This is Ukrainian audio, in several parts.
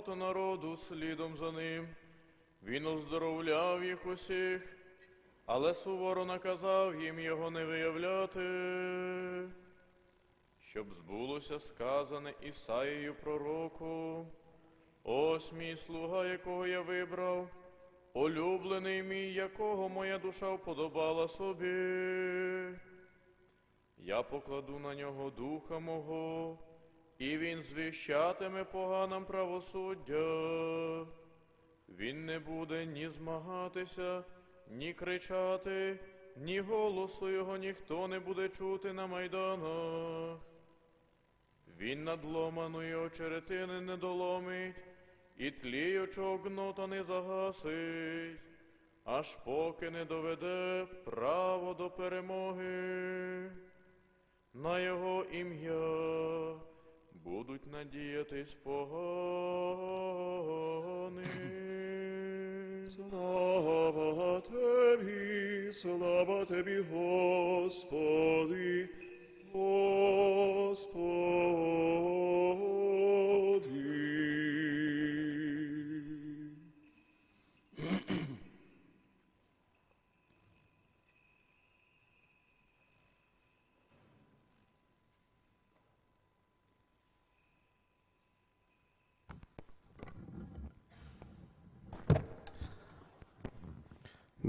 багато народу слідом за ним. Він оздоровляв їх усіх, але суворо наказав їм його не виявляти, щоб збулося сказане Ісаїю пророку. Ось мій слуга, якого я вибрав, улюблений мій, якого моя душа вподобала собі. Я покладу на нього духа мого, і він звіщатиме поганам правосуддя. Він не буде ні змагатися, ні кричати, ні голосу його ніхто не буде чути на майданах. Він надломаної очеретини не доломить, і тліючого гнота не загасить, аж поки не доведе право до перемоги. На його ім'я будуть надіятись погани. Слава Тобі, слава Тобі, Господи, Господи.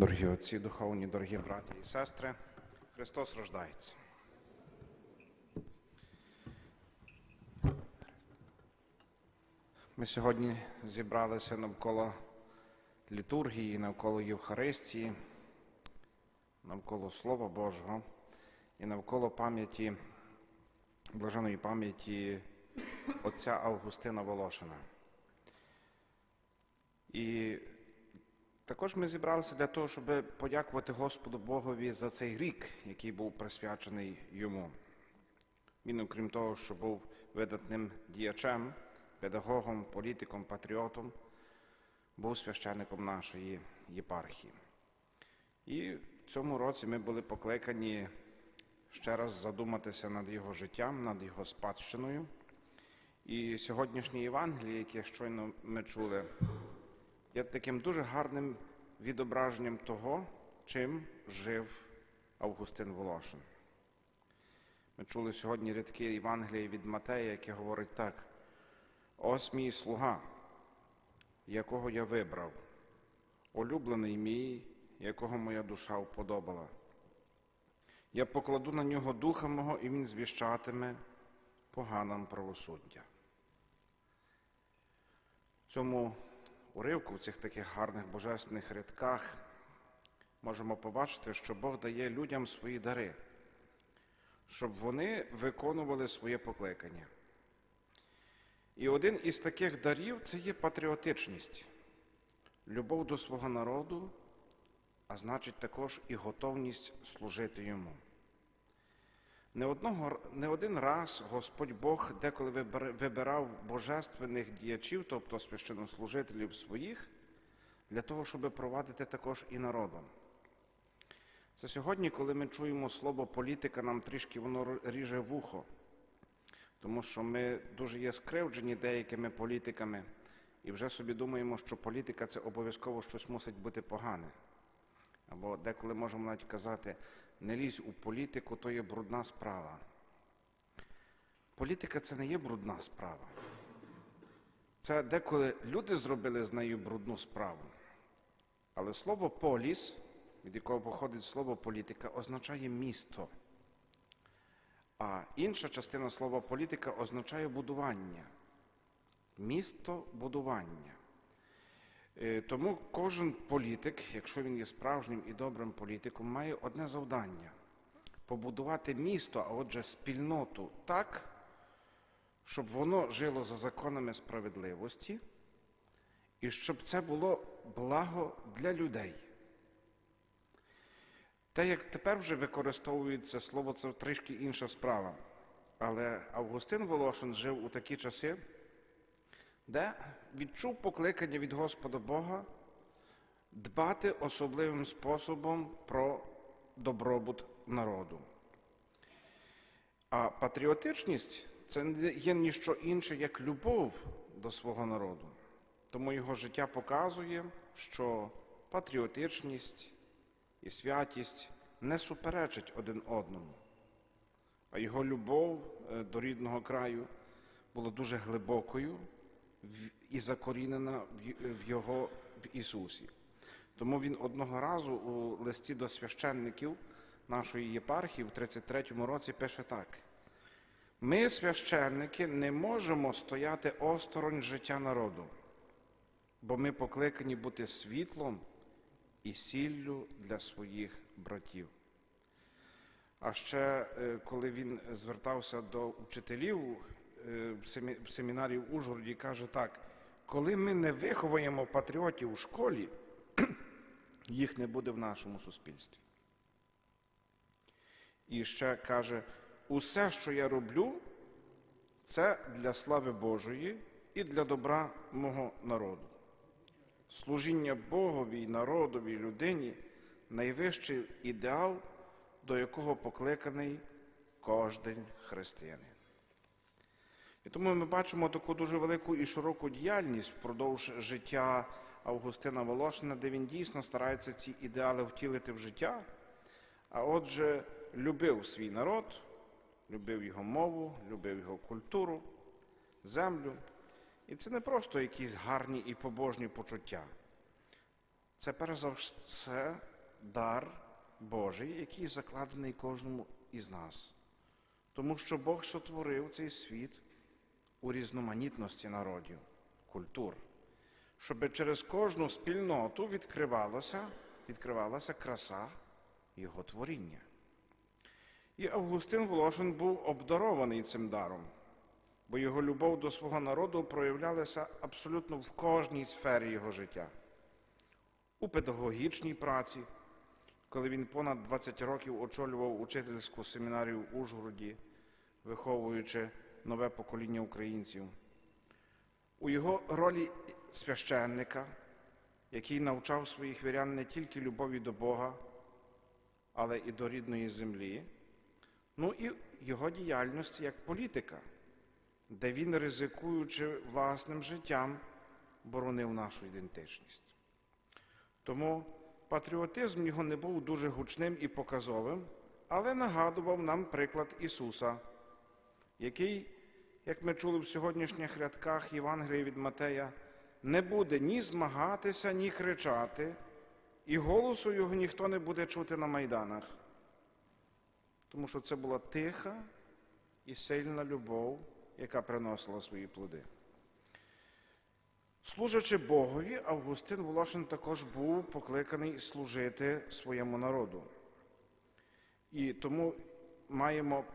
Дорогі отці, духовні, дорогі браті і сестри, Христос рождається. Ми сьогодні зібралися навколо літургії, навколо Євхаристії, навколо Слова Божого і навколо пам'яті, блаженої пам'яті отця Августина Волошина. І також ми зібралися для того, щоб подякувати Господу Богові за цей рік, який був присвячений йому. Він, окрім того, що був видатним діячем, педагогом, політиком, патріотом, був священником нашої єпархії. І в цьому році ми були покликані ще раз задуматися над його життям, над його спадщиною. І сьогоднішнє Євангеліє, яке щойно ми чули, є таким дуже гарним відображенням того, чим жив Августин Волошин. Ми чули сьогодні рядки Євангелія від Матея, яке говорить так: ось мій слуга, якого я вибрав, улюблений мій, якого моя душа вподобала. Я покладу на нього духа мого, і він звіщатиме поганам правосуддя. Цьому уривку, в цих таких гарних божественних рядках, можемо побачити, що Бог дає людям свої дари, щоб вони виконували своє покликання. І один із таких дарів це є патріотичність, любов до свого народу, а значить також і готовність служити йому. Не, одного, не один раз Господь Бог деколи вибирав божественних діячів, тобто священнослужителів своїх, для того, щоб провадити також і народом. Це сьогодні, коли ми чуємо слово політика, нам трішки воно ріже вухо, тому що ми дуже є скривджені деякими політиками і вже собі думаємо, що політика це обов'язково щось мусить бути погане. Або деколи можемо навіть казати, не лізь у політику, то є брудна справа. Політика це не є брудна справа. Це деколи люди зробили з нею брудну справу. Але слово поліс, від якого походить слово політика, означає місто. А інша частина слова політика означає будування. Місто будування. Е, Тому кожен політик, якщо він є справжнім і добрим політиком, має одне завдання побудувати місто, а отже, спільноту так, щоб воно жило за законами справедливості, і щоб це було благо для людей. Те, як тепер вже використовується слово, це трішки інша справа. Але Августин Волошин жив у такі часи, де відчув покликання від Господа Бога дбати особливим способом про добробут народу. А патріотичність це не є ніщо інше, як любов до свого народу. Тому його життя показує, що патріотичність і святість не суперечать один одному, а його любов е, до рідного краю була дуже глибокою і закорінена в його в Ісусі. Тому він одного разу у листі до священників нашої єпархії в 33-му році пише так: ми, священники, не можемо стояти осторонь життя народу, бо ми покликані бути світлом і сіллю для своїх братів. А ще е, коли він звертався до вчителів в семі- в семінарії в Ужгороді, каже так: коли ми не виховуємо патріотів у школі, їх не буде в нашому суспільстві. І ще каже: усе, що я роблю, це для слави Божої і для добра мого народу. Служіння Богові, народові, людині найвищий ідеал, до якого покликаний кожен християнин. І тому ми бачимо таку дуже велику і широку діяльність впродовж життя Августина Волошина, де він дійсно старається ці ідеали втілити в життя. А отже, любив свій народ, любив його мову, любив його культуру, землю. І це не просто якісь гарні і побожні почуття. Це перш за все дар Божий, який закладений кожному із нас. Тому що Бог сотворив цей світ у різноманітності народів, культур, щоб через кожну спільноту відкривалася, відкривалася краса Його творіння. І Августин Волошин був обдарований цим даром, бо його любов до свого народу проявлялася абсолютно в кожній сфері його життя. У педагогічній праці, коли він понад 20 років очолював учительську семінарію в Ужгороді, виховуючи нове покоління українців, у його ролі священника, який навчав своїх вірян не тільки любові до Бога, але і до рідної землі, ну і його діяльності як політика, де він, ризикуючи власним життям, боронив нашу ідентичність. Тому патріотизм його не був дуже гучним і показовим, але нагадував нам приклад Ісуса, який, як ми чули в сьогоднішніх рядках Євангелія від Матея, не буде ні змагатися, ні кричати, і голосу його ніхто не буде чути на майданах. Тому що це була тиха і сильна любов, яка приносила свої плоди. Служачи Богові, Августин Волошин також був покликаний служити своєму народу. І тому маємо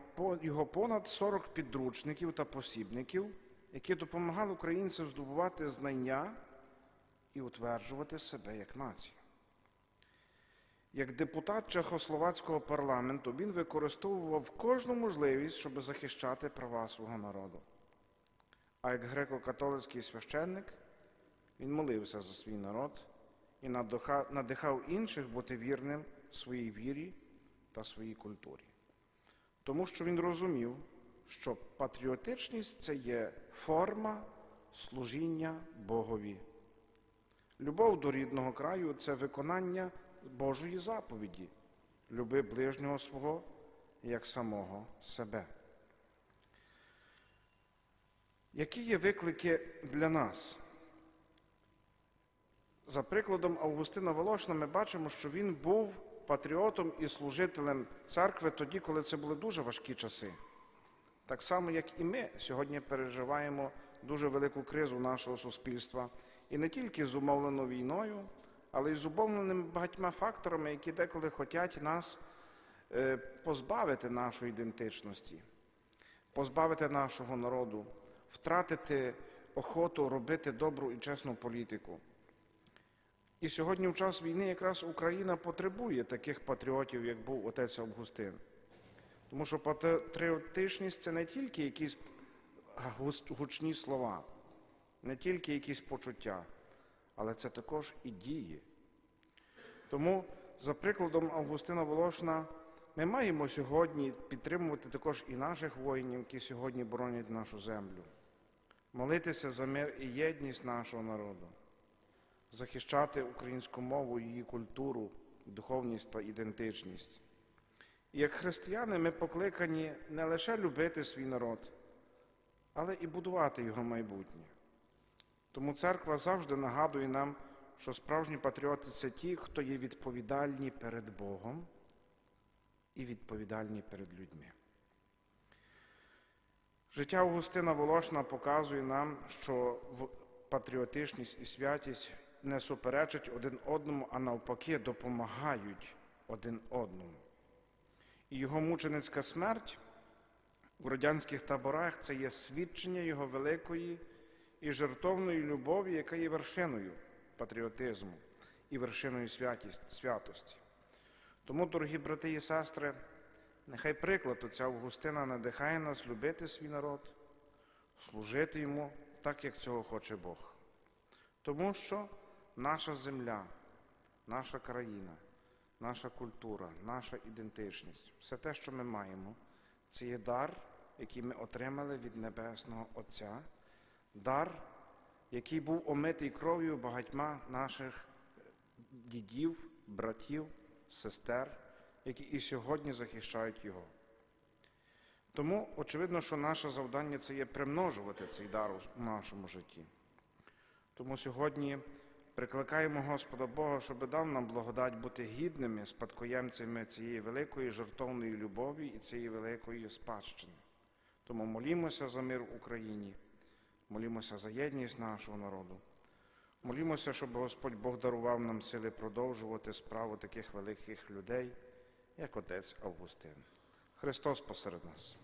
його понад 40 підручників та посібників, які допомагали українцям здобувати знання і утверджувати себе як націю. Як депутат Чехословацького парламенту він використовував кожну можливість, щоб захищати права свого народу. А як греко-католицький священник він молився за свій народ і надихав інших бути вірним своїй вірі та своїй культурі. Тому що він розумів, що патріотичність це є форма служіння Богові. Любов до рідного краю це виконання Божої заповіді люби ближнього свого як самого себе. Які є виклики для нас? За прикладом Августина Волошина ми бачимо, що він був патріотом і служителем церкви тоді, коли це були дуже важкі часи. Так само, як і ми сьогодні переживаємо дуже велику кризу нашого суспільства, і не тільки зумовлену війною, але й зумовленими багатьма факторами, які деколи хочуть нас е, позбавити нашої ідентичності, позбавити нашого народу, втратити охоту робити добру і чесну політику. І сьогодні, в час війни, якраз Україна потребує таких патріотів, як був отець Августин. Тому що патріотичність це не тільки якісь гучні слова, не тільки якісь почуття, але це також і дії. Тому, за прикладом Августина Волошина, ми маємо сьогодні підтримувати також і наших воїнів, які сьогодні боронять нашу землю. молитися за мир і єдність нашого народу, захищати українську мову, її культуру, духовність та ідентичність. І як християни ми покликані не лише любити свій народ, але і будувати його майбутнє. Тому церква завжди нагадує нам, що справжні патріоти це ті, хто є відповідальні перед Богом і відповідальні перед людьми. Життя Августина Волошна показує нам, що патріотичність і святість не суперечать один одному, а навпаки допомагають один одному. І його мученицька смерть у радянських таборах це є свідчення його великої і жертовної любові, яка є вершиною патріотизму і вершиною святості. Тому, дорогі брати і сестри, нехай приклад отця Августина надихає нас любити свій народ, служити йому так, як цього хоче Бог. Тому що наша земля, наша країна, наша культура, наша ідентичність, все те, що ми маємо, це є дар, який ми отримали від Небесного Отця, дар, який був омитий кров'ю багатьма наших дідів, братів, сестер, які і сьогодні захищають його. Тому очевидно, що наше завдання це є примножувати цей дар у нашому житті. Тому сьогодні прикликаємо Господа Бога, щоб дав нам благодать бути гідними спадкоємцями цієї великої жертовної любові і цієї великої спадщини. Тому молімося за мир в Україні, молімося за єдність нашого народу. Молімося, щоб Господь Бог дарував нам сили продовжувати справу таких великих людей, як отець Августин. Христос посеред нас.